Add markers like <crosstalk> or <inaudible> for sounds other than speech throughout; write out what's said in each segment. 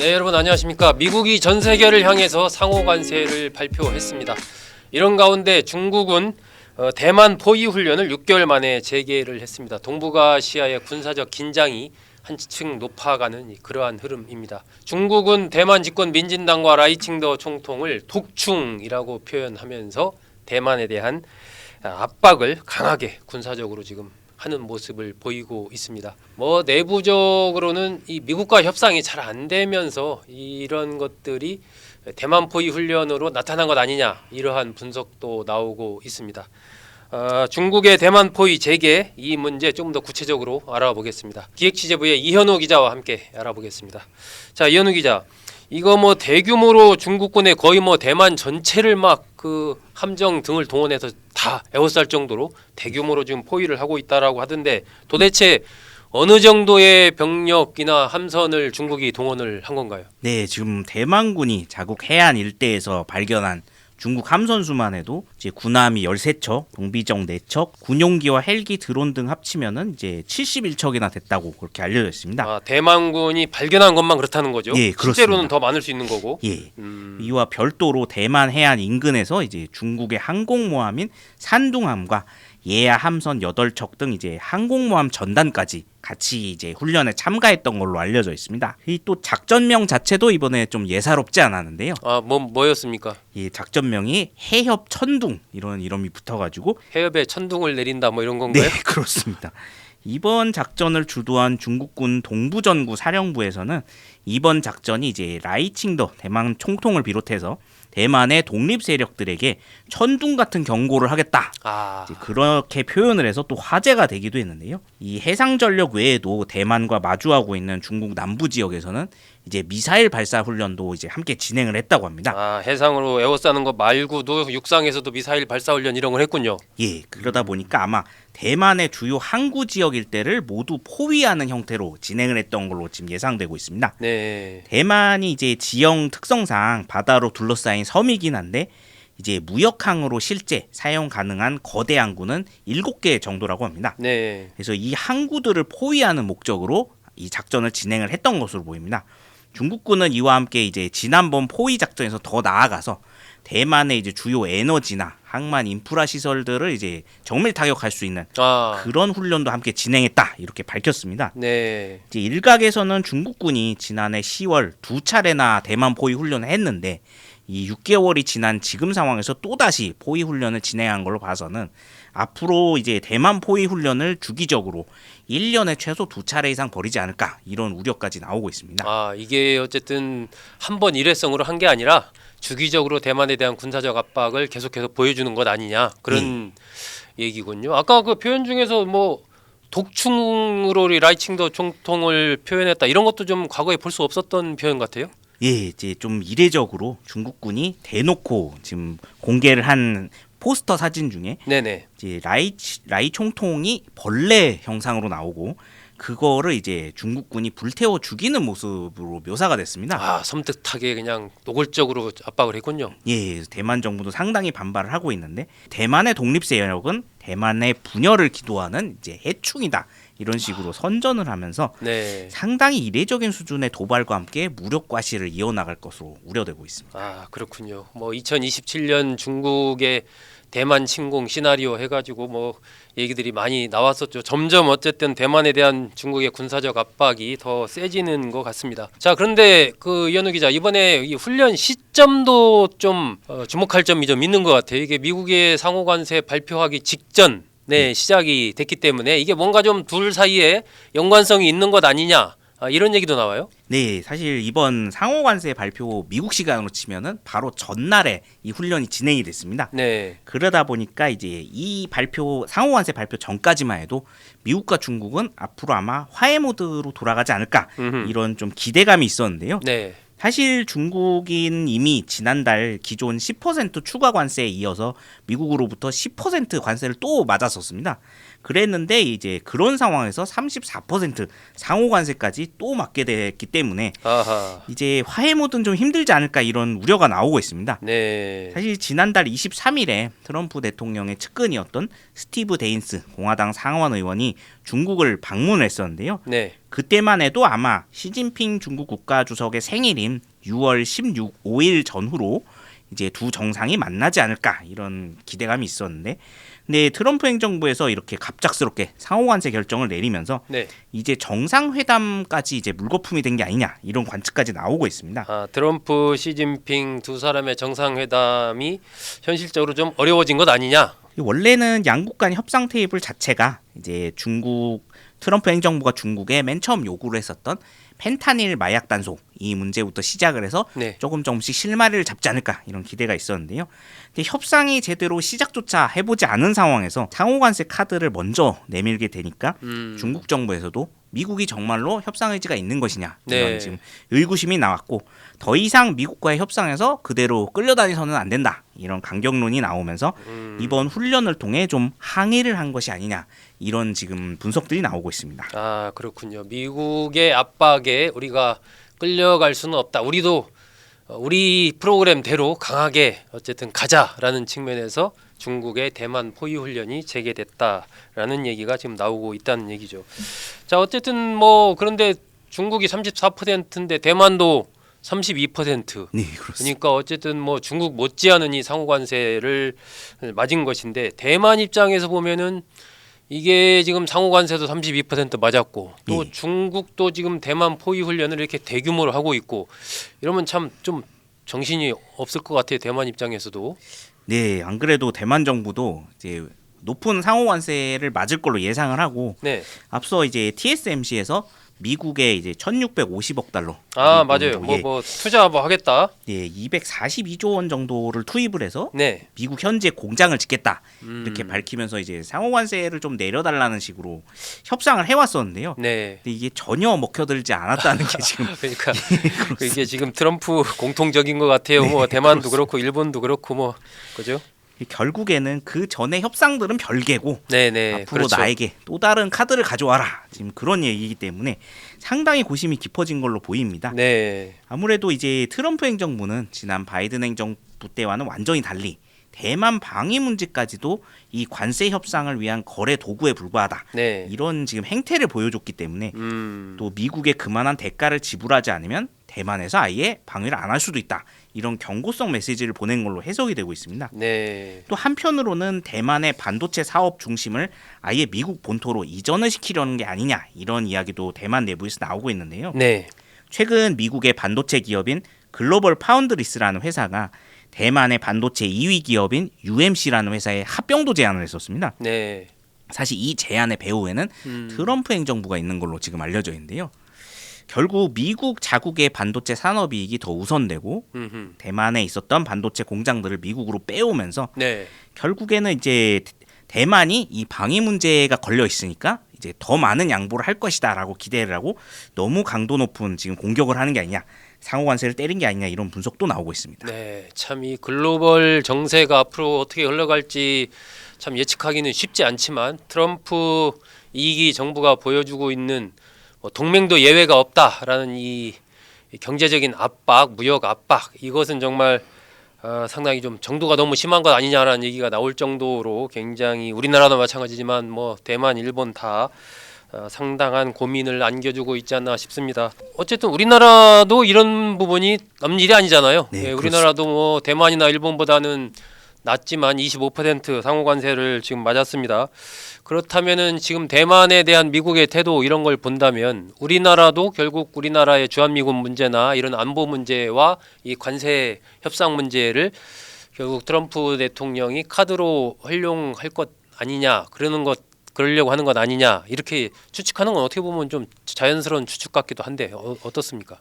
네 여러분 안녕하십니까? 미국이 전 세계를 향해서 상호 관세를 발표했습니다. 이런 가운데 중국은 어, 대만 포위 훈련을 6개월 만에 재개를 했습니다. 동북아시아의 군사적 긴장이 한층 높아가는 이 그러한 흐름입니다. 중국은 대만 집권 민진당과 라이칭더 총통을 독충이라고 표현하면서 대만에 대한 아, 압박을 강하게 군사적으로 지금 하는 모습을 보이고 있습니다. 뭐 내부적으로는 이 미국과 협상이 잘 안 되면서 이런 것들이 대만 포위 훈련으로 나타난 것 아니냐 이러한 분석도 나오고 있습니다. 어, 중국의 대만 포위 재개 이 문제 조금 더 구체적으로 알아보겠습니다. 기획취재부의 이현우 기자와 함께 알아보겠습니다. 자 이현우 기자, 이거 뭐 대규모로 중국군의 거의 뭐 대만 전체를 막 그 함정 등을 동원해서 다 에워쌀 정도로 대규모로 지금 포위를 하고 있다라고 하던데 도대체 어느 정도의 병력이나 함선을 중국이 동원을 한 건가요? 네, 지금 대만군이 자국 해안 일대에서 발견한 중국 함선수만 해도 이제 군함이 13척, 경비정 4척, 군용기와 헬기, 드론 등 합치면은 이제 71척이나 됐다고 그렇게 알려져 있습니다. 아, 대만군이 발견한 것만 그렇다는 거죠. 예, 실제로는 그렇습니다. 더 많을 수 있는 거고. 예. 음, 이와 별도로 대만 해안 인근에서 이제 중국의 항공모함인 산둥함과 예하 함선 8척 등 이제 항공모함 전단까지 같이 이제 훈련에 참가했던 걸로 알려져 있습니다. 이 또 작전명 자체도 이번에 좀 예사롭지 않았는데요. 아, 뭐 뭐였습니까? 이 작전명이 해협 천둥 이런 이름이 붙어가지고 해협에 천둥을 내린다 뭐 이런 건가요? 네 <laughs> 그렇습니다. 이번 작전을 주도한 중국군 동부전구 사령부에서는 이번 작전이 이제 라이칭더 대만 총통을 비롯해서 대만의 독립 세력들에게 천둥 같은 경고를 하겠다. 아, 그렇게 표현을 해서 또 화제가 되기도 했는데요. 이 해상 전력 외에도 대만과 마주하고 있는 중국 남부 지역에서는 이제 미사일 발사 훈련도 이제 함께 진행을 했다고 합니다. 아 해상으로 에워싸는 것 말고도 육상에서도 미사일 발사 훈련 이런 걸 했군요. 예, 그러다 보니까 아마 대만의 주요 항구 지역 일대를 모두 포위하는 형태로 진행을 했던 걸로 지금 예상되고 있습니다. 네. 대만이 이제 지형 특성상 바다로 둘러싸인 섬이긴 한데 이제 무역항으로 실제 사용 가능한 거대 항구는 7개 정도라고 합니다. 네. 그래서 이 항구들을 포위하는 목적으로 이 작전을 진행을 했던 것으로 보입니다. 중국군은 이와 함께 이제 지난번 포위 작전에서 더 나아가서 대만의 이제 주요 에너지나 항만 인프라 시설들을 이제 정밀 타격할 수 있는 아, 그런 훈련도 함께 진행했다 이렇게 밝혔습니다. 네. 이제 일각에서는 중국군이 지난해 10월 두 차례나 대만 포위 훈련을 했는데 이 6개월이 지난 지금 상황에서 또 다시 포위 훈련을 진행한 걸로 봐서는 앞으로 이제 대만 포위 훈련을 주기적으로 1년에 최소 두 차례 이상 벌이지 않을까 이런 우려까지 나오고 있습니다. 아 이게 어쨌든 한 번 일회성으로 한 게 아니라 주기적으로 대만에 대한 군사적 압박을 계속해서 보여주는 것 아니냐 그런 얘기군요. 아까 그 표현 중에서 뭐 독충으로 라이칭더 총통을 표현했다 이런 것도 좀 과거에 볼 수 없었던 표현 같아요. 예, 이제 좀 이례적으로 중국군이 대놓고 지금 공개를 한 포스터 사진 중에 네네. 이제 라이 라이 총통이 벌레 형상으로 나오고 그거를 이제 중국군이 불태워 죽이는 모습으로 묘사가 됐습니다. 아 섬뜩하게 그냥 노골적으로 압박을 했군요. 예, 대만 정부도 상당히 반발을 하고 있는데 대만의 독립 세력은 대만의 분열을 기도하는 이제 해충이다 이런 식으로 선전을 하면서 네. 상당히 이례적인 수준의 도발과 함께 무력 과시를 이어나갈 것으로 우려되고 있습니다. 아 그렇군요. 뭐 2027년 중국의 대만 침공 시나리오 해가지고 뭐 얘기들이 많이 나왔었죠. 점점 어쨌든 대만에 대한 중국의 군사적 압박이 더 세지는 것 같습니다. 자 그런데 그 이현우 기자 이번에 이 훈련 시점도 좀 어, 주목할 점이 좀 있는 것 같아요. 이게 미국의 상호관세 발표하기 직전. 네 시작이 됐기 때문에 이게 뭔가 좀 둘 사이에 연관성이 있는 것 아니냐 아, 이런 얘기도 나와요. 네, 사실 이번 상호 관세 발표 미국 시간으로 치면은 바로 전날에 이 훈련이 진행이 됐습니다. 네. 그러다 보니까 이제 이 발표 상호 관세 발표 전까지만 해도 미국과 중국은 앞으로 아마 화해 모드로 돌아가지 않을까 음흠. 이런 좀 기대감이 있었는데요. 네. 사실 중국인 이미 지난달 기존 10% 추가 관세에 이어서 미국으로부터 10% 관세를 또 맞았었습니다. 그랬는데 이제 그런 상황에서 34% 상호 관세까지 또 맞게 됐기 때문에 아하. 이제 화해 모드는 좀 힘들지 않을까 이런 우려가 나오고 있습니다. 네. 사실 지난달 23일에 트럼프 대통령의 측근이었던 스티브 데인스 공화당 상원 의원이 중국을 방문했었는데요. 네. 그때만 해도 아마 시진핑 중국 국가주석의 생일인 6월 16, 5일 전후로 이제 두 정상이 만나지 않을까 이런 기대감이 있었는데 근데 트럼프 행정부에서 이렇게 갑작스럽게 상호관세 결정을 내리면서 네. 이제 정상회담까지 이제 물거품이 된 게 아니냐 이런 관측까지 나오고 있습니다. 아, 트럼프, 시진핑 두 사람의 정상회담이 현실적으로 좀 어려워진 것 아니냐? 원래는 양국 간 협상 테이블 자체가 이제 중국 트럼프 행정부가 중국에 맨 처음 요구를 했었던 펜타닐 마약 단속 이 문제부터 시작을 해서 네. 조금 조금씩 실마리를 잡지 않을까 이런 기대가 있었는데요. 근데 협상이 제대로 시작조차 해보지 않은 상황에서 상호관세 카드를 먼저 내밀게 되니까 음. 중국 정부에서도 미국이 정말로 협상 의지가 있는 것이냐 이런 네. 지금 의구심이 나왔고 더 이상 미국과의 협상에서 그대로 끌려다니서는 안 된다 이런 강경론이 나오면서 음. 이번 훈련을 통해 좀 항의를 한 것이 아니냐 이런 지금 분석들이 나오고 있습니다. 아 그렇군요. 미국의 압박에 우리가 끌려갈 수는 없다. 우리도 어, 우리 프로그램대로 강하게 어쨌든 가자라는 측면에서 중국의 대만 포위 훈련이 재개됐다라는 얘기가 지금 나오고 있다는 얘기죠. 자 어쨌든 뭐 그런데 중국이 34%인데 대만도 32%. 네 그렇습니다. 그러니까 어쨌든 뭐 중국 못지않은 이 상호 관세를 맞은 것인데 대만 입장에서 보면은 이게 지금 상호관세도 32% 맞았고 또 예. 중국도 지금 대만 포위 훈련을 이렇게 대규모로 하고 있고 이러면 참 좀 정신이 없을 것 같아요 대만 입장에서도 네, 안 그래도 대만 정부도 이제 높은 상호 관세를 맞을 걸로 예상을 하고 네. 앞서 이제 TSMC에서 미국에 이제 1,650억 달러 아 맞아요. 뭐 예, 뭐 투자 뭐 하겠다. 예, 242조 원 정도를 투입을 해서 네. 미국 현재 공장을 짓겠다 음, 이렇게 밝히면서 이제 상호관세를 좀 내려달라는 식으로 협상을 해왔었는데요. 네. 근데 이게 전혀 먹혀들지 않았다는 게 지금 <laughs> 그러니까 <laughs> 이게 지금 트럼프 공통적인 것 같아요. 뭐 대만도 그렇고 일본도 그렇고 뭐 그죠? 결국에는 그 전에 협상들은 별개고 네네. 앞으로 그렇죠. 나에게 또 다른 카드를 가져와라 지금 그런 얘기이기 때문에 상당히 고심이 깊어진 걸로 보입니다. 네. 아무래도 이제 트럼프 행정부는 지난 바이든 행정부 때와는 완전히 달리 대만 방위 문제까지도 이 관세 협상을 위한 거래 도구에 불과하다 네. 이런 지금 행태를 보여줬기 때문에 음. 또 미국에 그만한 대가를 지불하지 않으면 대만에서 아예 방위를 안 할 수도 있다 이런 경고성 메시지를 보낸 걸로 해석이 되고 있습니다. 네. 또 한편으로는 대만의 반도체 사업 중심을 아예 미국 본토로 이전을 시키려는 게 아니냐 이런 이야기도 대만 내부에서 나오고 있는데요. 네. 최근 미국의 반도체 기업인 글로벌 파운드리스라는 회사가 대만의 반도체 2위 기업인 UMC라는 회사에 합병도 제안을 했었습니다. 네. 사실 이 제안의 배후에는 음. 트럼프 행정부가 있는 걸로 지금 알려져 있는데요. 결국 미국 자국의 반도체 산업 이익이 더 우선되고 음흠. 대만에 있었던 반도체 공장들을 미국으로 빼오면서 네. 결국에는 이제 대만이 이 방위 문제가 걸려 있으니까 이제 더 많은 양보를 할 것이다라고 기대를 하고 너무 강도 높은 지금 공격을 하는 게 아니냐 상호 관세를 때린 게 아니냐 이런 분석도 나오고 있습니다. 네. 참 이 글로벌 정세가 앞으로 어떻게 흘러갈지 참 예측하기는 쉽지 않지만 트럼프 이기 정부가 보여주고 있는 뭐 동맹도 예외가 없다라는 이 경제적인 압박, 무역 압박 이것은 정말 어, 상당히 좀 정도가 너무 심한 것 아니냐라는 얘기가 나올 정도로 굉장히 우리나라도 마찬가지지만 뭐 대만, 일본 다 어, 상당한 고민을 안겨주고 있지 않나 싶습니다. 어쨌든 우리나라도 이런 부분이 남 일이 아니잖아요. 네, 예, 우리나라도 뭐 대만이나 일본보다는 낮지만 25% 상호관세를 지금 맞았습니다. 그렇다면은 지금 대만에 대한 미국의 태도 이런 걸 본다면 우리나라도 결국 우리나라의 주한미군 문제나 이런 안보 문제와 이 관세 협상 문제를 결국 트럼프 대통령이 카드로 활용할 것 아니냐 그러는 것 그러려고 하는 것 아니냐 이렇게 추측하는 건 어떻게 보면 좀 자연스러운 추측 같기도 한데 어, 어떻습니까?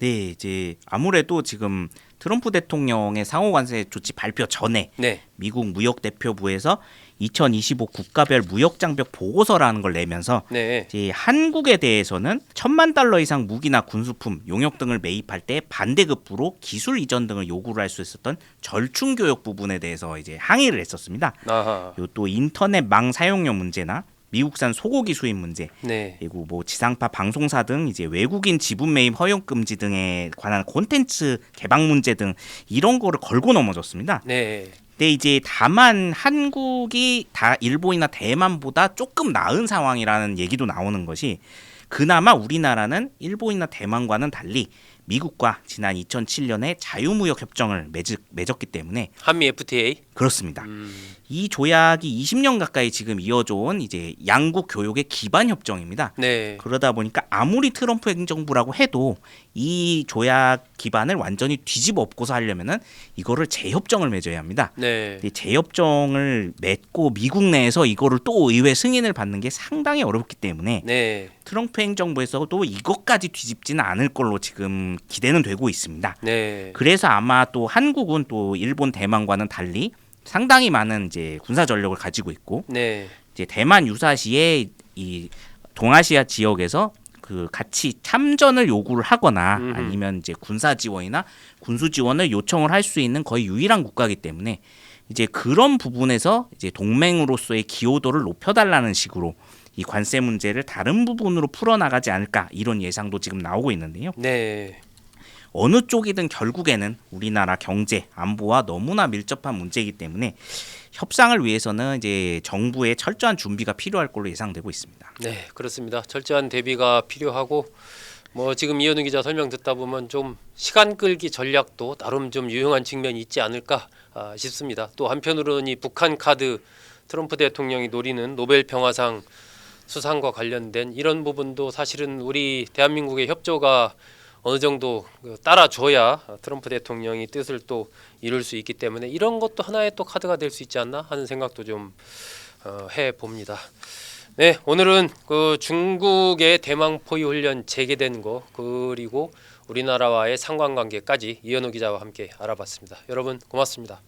네, 이제 아무래도 지금 트럼프 대통령의 상호 관세 조치 발표 전에 네, 미국 무역 대표부에서 2025 국가별 무역 장벽 보고서라는 걸 내면서 네, 이제 한국에 대해서는 천만 달러 이상 무기나 군수품, 용역 등을 매입할 때 반대급부로 기술 이전 등을 요구를 할 수 있었던 절충 교역 부분에 대해서 이제 항의를 했었습니다. 요 또 인터넷 망 사용료 문제나 미국산 소고기 수입 문제 네, 그리고 뭐 지상파 방송사 등 이제 외국인 지분 매입 허용 금지 등에 관한 콘텐츠 개방 문제 등 이런 거를 걸고 넘어졌습니다. 네, 근데 이제 다만 한국이 다 일본이나 대만보다 조금 나은 상황이라는 얘기도 나오는 것이 그나마 우리나라는 일본이나 대만과는 달리 미국과 지난 2007년에 자유무역 협정을 맺, 맺었기 때문에 한미 FTA. 그렇습니다. 음, 이 조약이 20년 가까이 지금 이어져 온 이제 양국 교역의 기반 협정입니다. 네. 그러다 보니까 아무리 트럼프 행정부라고 해도 이 조약 기반을 완전히 뒤집어 엎고서 하려면은 이거를 재협정을 맺어야 합니다. 네. 이 재협정을 맺고 미국 내에서 이거를 또 의회 승인을 받는 게 상당히 어렵기 때문에 네. 트럼프 행정부에서도 이것까지 뒤집지는 않을 걸로 지금 기대는 되고 있습니다. 네. 그래서 아마 또 한국은 또 일본, 대만과는 달리 상당히 많은 이제 군사 전력을 가지고 있고 네. 이제 대만 유사시에 이 동아시아 지역에서 그 같이 참전을 요구를 하거나 음흠. 아니면 이제 군사 지원이나 군수 지원을 요청을 할 수 있는 거의 유일한 국가이기 때문에 이제 그런 부분에서 이제 동맹으로서의 기여도를 높여달라는 식으로 이 관세 문제를 다른 부분으로 풀어나가지 않을까 이런 예상도 지금 나오고 있는데요. 네. 어느 쪽이든 결국에는 우리나라 경제 안보와 너무나 밀접한 문제이기 때문에 협상을 위해서는 이제 정부의 철저한 준비가 필요할 걸로 예상되고 있습니다. 네, 그렇습니다. 철저한 대비가 필요하고 뭐 지금 이현우 기자 설명 듣다 보면 좀 시간 끌기 전략도 나름 좀 유용한 측면이 있지 않을까 아, 싶습니다. 또 한편으로는 이 북한 카드 트럼프 대통령이 노리는 노벨 평화상 수상과 관련된 이런 부분도 사실은 우리 대한민국의 협조가 어느 정도 그 따라줘야 트럼프 대통령이 뜻을 또 이룰 수 있기 때문에 이런 것도 하나의 또 카드가 될 수 있지 않나 하는 생각도 좀 어, 해 봅니다. 네, 오늘은 그 중국의 대망 포위 훈련 재개된 거 그리고 우리나라와의 상관관계까지 이현우 기자와 함께 알아봤습니다. 여러분 고맙습니다.